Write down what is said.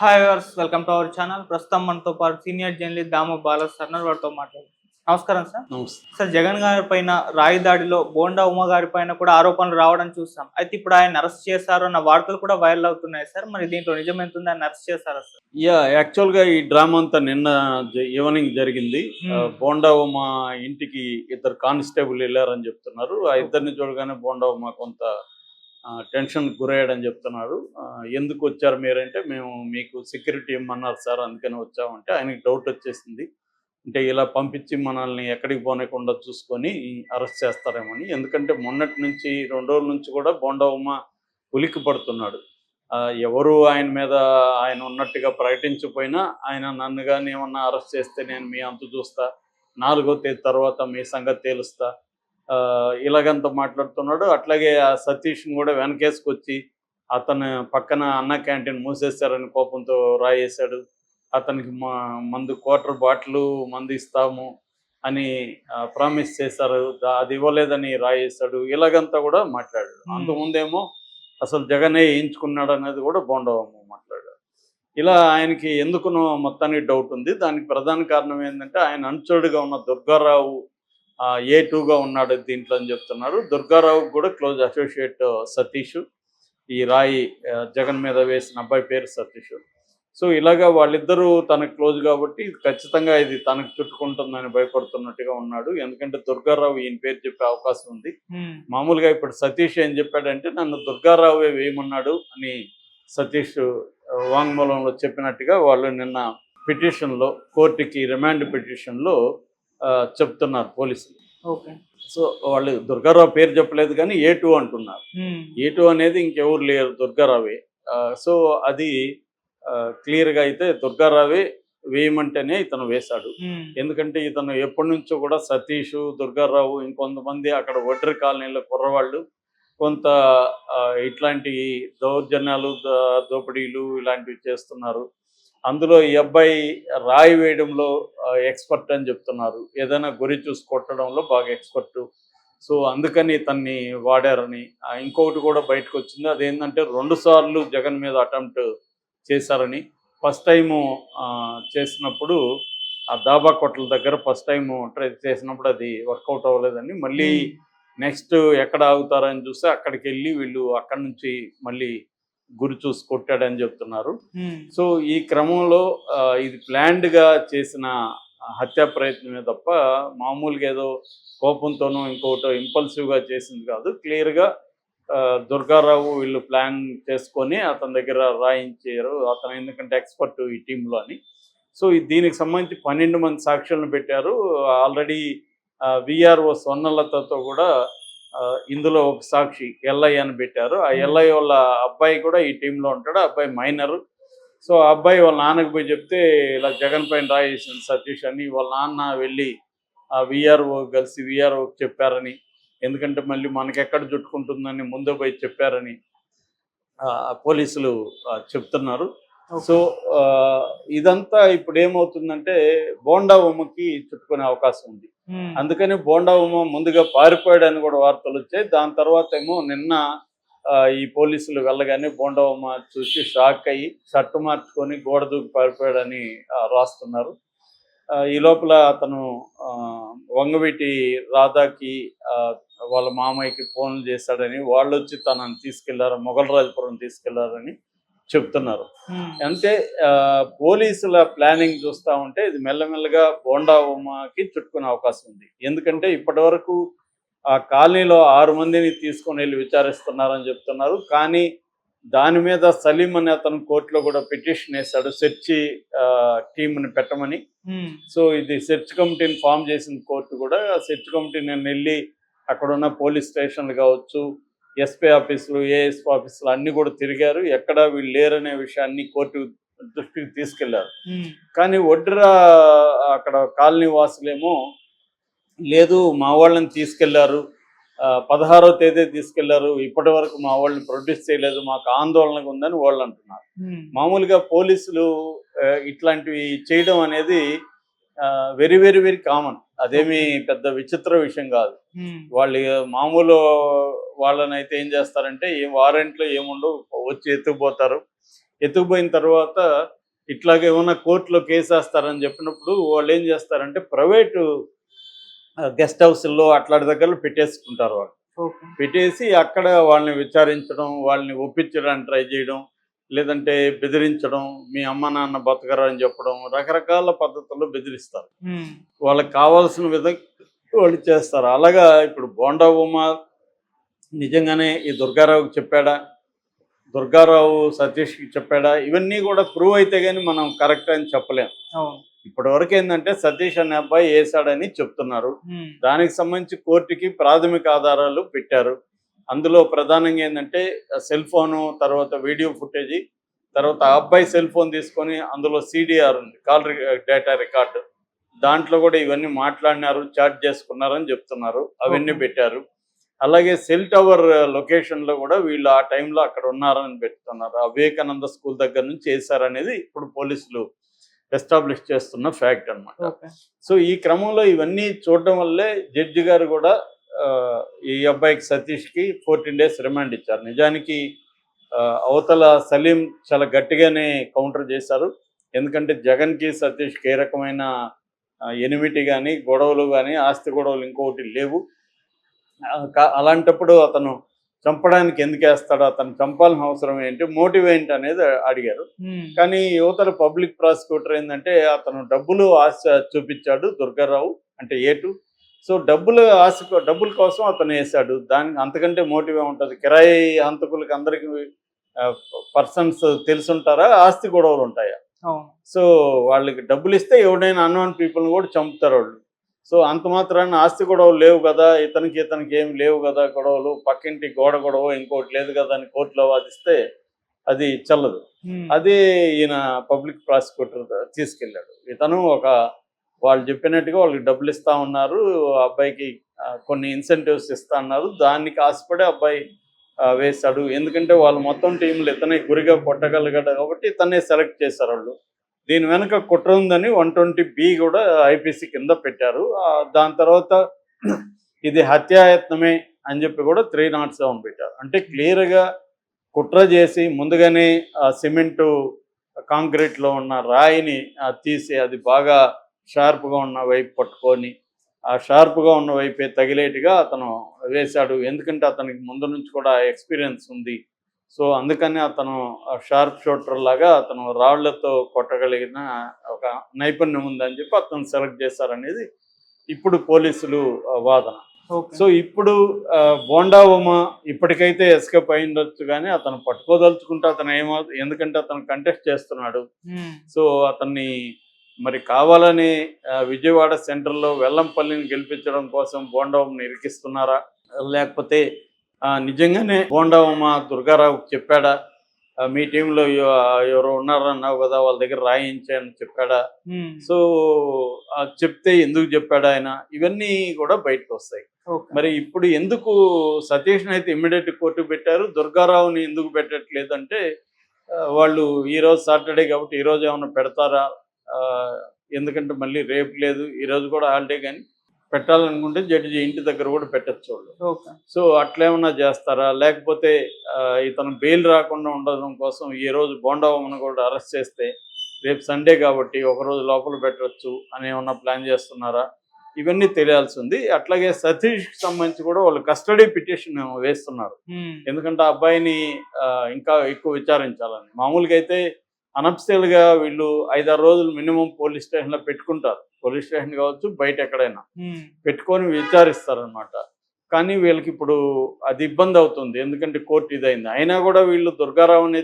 Hi viewers welcome to our channel ప్రస్తుతం మనతో పాటు సీనియర్ జర్నలిస్ట్ దాము బాల సర్నర్ వారితో మాట్లాడు నమస్కారం సార్. సార్ జగన్ గారి పైన రాయి దాడిలో బోండా ఉమ గారి పైన కూడా ఆరోపణలు రావడం చూస్తాం అయితే ఇప్పుడు ఆయన అరెస్ట్ చేశారు అన్న వార్తలు కూడా వైరల్ అవుతున్నాయి సార్. మరి దీంట్లో నిజం ఎంత ఉంది? ఆయన అరెస్ట్ చేశారా సార్? యా యాక్చువల్గా ఈ డ్రామా అంతా నిన్న ఈవినింగ్ జరిగింది. Hmm. ఆ, బోండావమ్మ ఇంటికి ఇద్దరు కానిస్టేబుల్ వెళ్ళారని చెప్తున్నారు. ఆ ఇద్దరిని చూడగానే బోండావమ్మ కొంత టెన్షన్ గురయ్యాడని చెప్తున్నారు. ఎందుకు వచ్చారు మీరంటే మేము మీకు సెక్యూరిటీ ఇమ్మన్నారు సార్ అందుకని వచ్చామంటే ఆయనకి డౌట్ వచ్చేసింది. అంటే ఇలా పంపించి మనల్ని ఎక్కడికి పోనకుండా చూసుకొని అరెస్ట్ చేస్తారేమని ఎందుకంటే మొన్నటి నుంచి రెండు రోజుల నుంచి కూడా బొండవమ్మ ఉలిక్కి పడుతున్నాడు. ఆ, ఎవరు ఆయన మీద ఆయన ఉన్నట్టుగా ప్రకటించిపోయినా ఆయన నన్ను కానీ ఏమన్నా అరెస్ట్ చేస్తే నేను మీ అంత చూస్తా నాలుగో తేదీ తర్వాత మీ సంగతి తేలుస్తా ఇలాగంత మాట్లాడుతున్నాడు. అట్లాగే ఆ సతీష్ని కూడా వెనకేసుకొచ్చి అతను పక్కన అన్న క్యాంటీన్ మూసేశారని కోపంతో రాయేశాడు. అతనికి మా మందు క్వార్టర్ బాటిల్ మందు ఇస్తాము అని ప్రామిస్ చేశారు. అది ఇవ్వలేదని రాయేశాడు. ఇలాగంతా కూడా మాట్లాడాడు. అంతకుముందేమో అసలు జగనే వేయించుకున్నాడు అనేది కూడా బోండవమ్మ మాట్లాడాడు. ఇలా ఆయనకి ఎందుకునో మొత్తానికి డౌట్ ఉంది. దానికి ప్రధాన కారణం ఏంటంటే ఆయన అనుచరుడుగా ఉన్న దుర్గారావు ఏ టూగా ఉన్నాడు దీంట్లో అని చెప్తున్నారు. దుర్గారావు కూడా క్లోజ్ అసోసియేట్ సతీష్. ఈ రాయి జగన్ మీద వేసిన అబ్బాయి పేరు సతీష్. సో ఇలాగా వాళ్ళిద్దరూ తనకు క్లోజ్ కాబట్టి ఖచ్చితంగా ఇది తనకు చుట్టుకుంటుందని భయపడుతున్నట్టుగా ఉన్నాడు. ఎందుకంటే దుర్గారావు ఈయన పేరు చెప్పే అవకాశం ఉంది. మామూలుగా ఇప్పుడు సతీష్ ఏం చెప్పాడంటే నన్ను దుర్గారావే వేయమన్నాడు అని సతీష్ వాంగ్మూలంలో చెప్పినట్టుగా వాళ్ళు నిన్న పిటిషన్లో కోర్టుకి రిమాండ్ పిటిషన్లో చెప్తున్నారు పోలీసులు. ఓకే. సో వాళ్ళు దుర్గారావు పేరు చెప్పలేదు కానీ ఏ టూ అంటున్నారు. ఏ టూ అనేది ఇంకెవరు లేరు దుర్గారావే. సో అది క్లియర్గా అయితే దుర్గారావే వేయమంటేనే ఇతను వేశాడు. ఎందుకంటే ఇతను ఎప్పటి నుంచో కూడా సతీష్ దుర్గారావు ఇంకొంతమంది అక్కడ ఒడ్రి కాలనీలో కుర్రవాళ్ళు కొంత ఇట్లాంటి దౌర్జన్యాలు దోపిడీలు ఇలాంటివి చేస్తున్నారు. అందులో ఈ అబ్బాయి రాయి వేయడంలో ఎక్స్పర్ట్ అని చెప్తున్నారు. ఏదైనా గురి చూసి కొట్టడంలో బాగా ఎక్స్పర్ట్ సో అందుకని ఇతన్ని వాడారని. ఇంకొకటి కూడా బయటకు వచ్చింది. అదేంటంటే రెండు సార్లు జగన్ మీద అటెంప్ట్ చేశారని. ఫస్ట్ టైము చేసినప్పుడు ఆ దాబా కొట్ల దగ్గర ఫస్ట్ టైం ట్రై చేసినప్పుడు అది వర్కౌట్ అవ్వలేదని. మళ్ళీ నెక్స్ట్ ఎక్కడ ఆగుతారని చూస్తే అక్కడికి వెళ్ళి వీళ్ళు అక్కడి నుంచి మళ్ళీ గురి చూసి కొట్టాడని చెప్తున్నారు. సో ఈ క్రమంలో ఇది ప్లాన్డ్గా చేసిన హత్యా ప్రయత్నమే తప్ప మామూలుగా ఏదో కోపంతోనో ఇంకోటో ఇంపల్సివ్గా చేసింది కాదు. క్లియర్గా దుర్గారావు వీళ్ళు ప్లాన్ చేసుకొని అతని దగ్గర రాయించారు. అతను ఎందుకంటే ఎక్స్పర్ట్ ఈ టీంలో అని. సో దీనికి సంబంధించి పన్నెండు మంది సాక్షులను పెట్టారు. ఆల్రెడీ విఆర్ఓ స్వర్ణలతతో కూడా ఇందులో ఒక సాక్షి ఎల్ఐ అని పెట్టారు. ఆ ఎల్ఐ వాళ్ళ అబ్బాయి కూడా ఈ టీంలో ఉంటాడు. అబ్బాయి మైనర్. సో ఆ అబ్బాయి వాళ్ళ నాన్నకు పోయి చెప్తే ఇలా జగన్ పైన రాయేసింది సతీష్ అని వాళ్ళ నాన్న వెళ్ళి ఆ విఆర్ఓ కలిసి విఆర్ఓ చెప్పారని ఎందుకంటే మళ్ళీ మనకెక్కడ చుట్టుకుంటుందని ముందు పోయి చెప్పారని ఆ, పోలీసులు చెప్తున్నారు. సో ఇదంతా ఇప్పుడు ఏమవుతుందంటే బోండా ఉమ్మకి చుట్టుకునే అవకాశం ఉంది. అందుకని బోండా ఉమ్మ ముందుగా పారిపోయాడని కూడా వార్తలు వచ్చాయి. దాని తర్వాత ఏమో నిన్న ఈ పోలీసులు వెళ్ళగానే బోండా ఉమ్మ చూసి షాక్ అయ్యి షర్టు మార్చుకొని గోడ దూకి పారిపోయాడని రాస్తున్నారు. ఈ లోపల అతను వంగవీటి రాధాకి వాళ్ళ మామయ్యకి ఫోన్లు చేశాడని వాళ్ళు వచ్చి తనని తీసుకెళ్ళారు మొగలరాజపురం తీసుకెళ్ళారని చెప్తున్నారు. అంటే పోలీసుల ప్లానింగ్ చూస్తా ఉంటే ఇది మెల్లమెల్లగా బోండా ఉమ్మకి చుట్టుకునే అవకాశం ఉంది. ఎందుకంటే ఇప్పటి వరకు ఆ కాలనీలో ఆరు మందిని తీసుకొని వెళ్ళి విచారిస్తున్నారని చెప్తున్నారు. కానీ దాని మీద సలీం అనే అతను కోర్టులో కూడా పిటిషన్ వేశాడు. సెర్చ్ టీంని పెట్టమని. సో ఇది సెర్చ్ కమిటీని ఫామ్ చేసిన కోర్టు కూడా సెర్చ్ కమిటీ నేను వెళ్ళి అక్కడ ఉన్న పోలీస్ స్టేషన్లు కావచ్చు ఎస్పీ ఆఫీసులు ఏఎస్పీ ఆఫీసులు అన్ని కూడా తిరిగారు. ఎక్కడ వీళ్ళు లేరనే విషయాన్ని కోర్టు దృష్టికి తీసుకెళ్ళారు. కానీ ఒడ్రా అక్కడ కాలనీ వాసులేమో లేదు మా వాళ్ళని తీసుకెళ్ళారు. పదహారో తేదీ తీసుకెళ్ళారు. ఇప్పటి వరకు మా వాళ్ళని ప్రొడ్యూస్ చేయలేదు. మాకు ఆందోళనగా ఉందని వాళ్ళు అంటున్నారు. మామూలుగా పోలీసులు ఇట్లాంటివి చేయడం అనేది వెరీ వెరీ వెరీ కామన్. అదేమి పెద్ద విచిత్ర విషయం కాదు. వాళ్ళు మామూలు వాళ్ళని అయితే ఏం చేస్తారంటే ఏ వారెంట్లో ఏముండవు వచ్చి ఎత్తుకుపోతారు. ఎత్తుకుపోయిన తర్వాత ఇట్లాగే ఏమన్నా కోర్టులో కేసు వేస్తారని చెప్పినప్పుడు వాళ్ళు ఏం చేస్తారంటే ప్రైవేటు గెస్ట్ హౌస్లో అట్లాంటి దగ్గర పెట్టేసుకుంటారు వాళ్ళు. పెట్టేసి అక్కడ వాళ్ళని విచారించడం వాళ్ళని ఒప్పించడానికి ట్రై చేయడం లేదంటే బెదిరించడం మీ అమ్మ నాన్న బతకరు అని చెప్పడం రకరకాల పద్ధతుల్లో బెదిరిస్తారు. వాళ్ళకి కావాల్సిన విధంగా వాళ్ళు చేస్తారు. అలాగా ఇప్పుడు బోండా ఉమ నిజంగానే ఈ దుర్గారావుకి చెప్పాడా? దుర్గారావు సతీష్కి చెప్పాడా? ఇవన్నీ కూడా ప్రూవ్ అయితే కానీ మనం కరెక్ట్ అని చెప్పలేం. ఇప్పటి వరకు ఏంటంటే సతీష్ అనే అబ్బాయి వేసాడని చెప్తున్నారు. దానికి సంబంధించి కోర్టుకి ప్రాథమిక ఆధారాలు పెట్టారు. అందులో ప్రధానంగా ఏంటంటే సెల్ ఫోను తర్వాత వీడియో ఫుటేజీ తర్వాత ఆ అబ్బాయి సెల్ ఫోన్ తీసుకొని అందులో సిడిఆర్ ఉంది కాల్ డేటా రికార్డు. దాంట్లో కూడా ఇవన్నీ మాట్లాడినారు చాట్ చేసుకున్నారని చెప్తున్నారు. అవన్నీ. పెట్టారు. అలాగే సెల్ టవర్ లొకేషన్లో కూడా వీళ్ళు ఆ టైంలో అక్కడ ఉన్నారని పెడుతున్నారు ఆ వివేకానంద స్కూల్ దగ్గర నుంచి చేశారనేది ఇప్పుడు పోలీసులు ఎస్టాబ్లిష్ చేస్తున్న ఫ్యాక్ట్ అన్నమాట. ఓకే. సో ఈ క్రమంలో ఇవన్నీ చూడడం వల్లే జడ్జి గారు కూడా ఈ అబ్బాయికి సతీష్కి ఫోర్టీన్ డేస్ రిమాండ్ ఇచ్చారు. నిజానికి అవతల సలీం చాలా గట్టిగానే కౌంటర్ చేశారు. ఎందుకంటే జగన్కి సతీష్కి ఏ రకమైన ఎనిమిటి కానీ గొడవలు కానీ ఆస్తి గొడవలు ఇంకొకటి లేవు. అలాంటప్పుడు అతను చంపడానికి ఎందుకు వేస్తాడు అతను చంపాల్సిన అవసరం ఏంటి మోటివ్ ఏంటి అనేది అడిగారు. కానీ యువతల పబ్లిక్ ప్రాసిక్యూటర్ ఏంటంటే అతను డబ్బులు ఆశ చూపించాడు దుర్గారావు అంటే ఏటు. సో డబ్బులు ఆశ డబ్బుల కోసం అతను వేశాడు. దానికి అంతకంటే మోటివ్ ఉంటుంది కిరాయి హంతకులకి అందరికి పర్సన్స్ తెలుసుంటారా? ఆస్తి గొడవలు ఉంటాయా? సో వాళ్ళకి డబ్బులు ఇస్తే ఎవడైనా అన్నోన్ పీపుల్ని కూడా చంపుతారు వాళ్ళు. సో అంత మాత్రాన ఆస్తి గొడవలు లేవు కదా ఇతనికి ఇతనికి ఏం లేవు కదా గొడవలు పక్కింటి గోడ గొడవ ఇంకోటి లేదు కదా అని కోర్టులో వాదిస్తే అది చల్లదు. అదే ఈయన పబ్లిక్ ప్రాసిక్యూటర్ తీసుకెళ్ళాడు. ఇతను ఒక వాళ్ళు చెప్పినట్టుగా వాళ్ళకి డబ్బులు ఇస్తా ఉన్నారు అబ్బాయికి కొన్ని ఇన్సెంటివ్స్ ఇస్తా అన్నారు దానికి ఆశపడి అబ్బాయి వేశాడు. ఎందుకంటే వాళ్ళు మొత్తం టీంలు ఇతనే గురిగా కొట్టగలిగాడు కాబట్టి ఇతనే సెలెక్ట్ చేశారు వాళ్ళు. దీని వెనక కుట్ర ఉందని వన్ ట్వంటీ బి కూడా ఐపీసీ కింద పెట్టారు. దాని తర్వాత ఇది హత్యాయత్నమే అని చెప్పి కూడా త్రీ నాట్ సెవెన్ పెట్టారు. అంటే క్లియర్గా కుట్ర చేసి ముందుగానే ఆ సిమెంటు కాంక్రీట్లో ఉన్న రాయిని తీసి అది బాగా షార్ప్గా ఉన్న వైపు పట్టుకొని ఆ షార్ప్గా ఉన్న వైపే తగిలేటుగా అతను వేశాడు. ఎందుకంటే అతనికి ముందు నుంచి కూడా ఎక్స్పీరియన్స్ ఉంది. సో అందుకని అతను షార్ప్ షూటర్ లాగా అతను రాళ్ళతో కొట్టగలిగిన ఒక నైపుణ్యం ఉందని చెప్పి అతను సెలెక్ట్ చేశారనేది ఇప్పుడు పోలీసులు వాదన. సో ఇప్పుడు బోండా ఉమ ఇప్పటికైతే ఎస్కేప్ అయిండొచ్చు కానీ అతను పట్టుకోదలుచుకుంటే అతను ఏమో ఎందుకంటే అతను కంటెస్ట్ చేస్తున్నాడు. సో అతన్ని మరి కావాలని విజయవాడ సెంటర్లో వెల్లంపల్లిని గెలిపించడం కోసం బోండా ఉమని ఇరికిస్తున్నారా? లేకపోతే నిజంగానే బోండా ఉమ దుర్గారావుకి చెప్పాడా మీ టీంలో ఎవరు ఉన్నారన్నావు కదా వాళ్ళ దగ్గర రాయించాయని చెప్పాడా? సో చెప్తే ఎందుకు చెప్పాడు ఆయన? ఇవన్నీ కూడా బయటకు వస్తాయి. మరి ఇప్పుడు ఎందుకు సతీష్ని అయితే ఇమ్మీడియట్ కోర్టు పెట్టారు? దుర్గారావుని ఎందుకు పెట్టట్లేదు అంటే వాళ్ళు ఈ రోజు సాటర్డే కాబట్టి ఈ రోజు ఏమైనా పెడతారా? ఎందుకంటే మళ్ళీ రేపు లేదు ఈ రోజు కూడా హాలిడే కానీ పెట్టాలనుకుంటే జడ్జి ఇంటి దగ్గర కూడా పెట్టచ్చు వాళ్ళు. సో అట్లేమన్నా చేస్తారా? లేకపోతే ఇతను బెయిల్ రాకుండా ఉండడం కోసం ఈ రోజు బోండావమ్మను కూడా అరెస్ట్ చేస్తే రేపు సండే కాబట్టి ఒక రోజు లోపల పెట్టవచ్చు అని ఏమన్నా ప్లాన్ చేస్తున్నారా? ఇవన్నీ తెలియాల్సి ఉంది అట్లాగే సతీష్కి సంబంధించి కూడా వాళ్ళు కస్టడీ పిటిషన్ వేస్తున్నారు. ఎందుకంటే ఆ అబ్బాయిని ఇంకా ఎక్కువ విచారించాలని. మామూలుగా అయితే అనఫ్సియల్గా వీళ్ళు ఐదారు రోజులు మినిమం పోలీస్ స్టేషన్లో పెట్టుకుంటారు. పోలీస్ స్టేషన్ కావచ్చు బయట ఎక్కడైనా. పెట్టుకొని విచారిస్తారనమాట కానీ వీళ్ళకి ఇప్పుడు అది ఇబ్బంది అవుతుంది. ఎందుకంటే కోర్టు ఇదైంది. అయినా కూడా వీళ్ళు దుర్గారావుని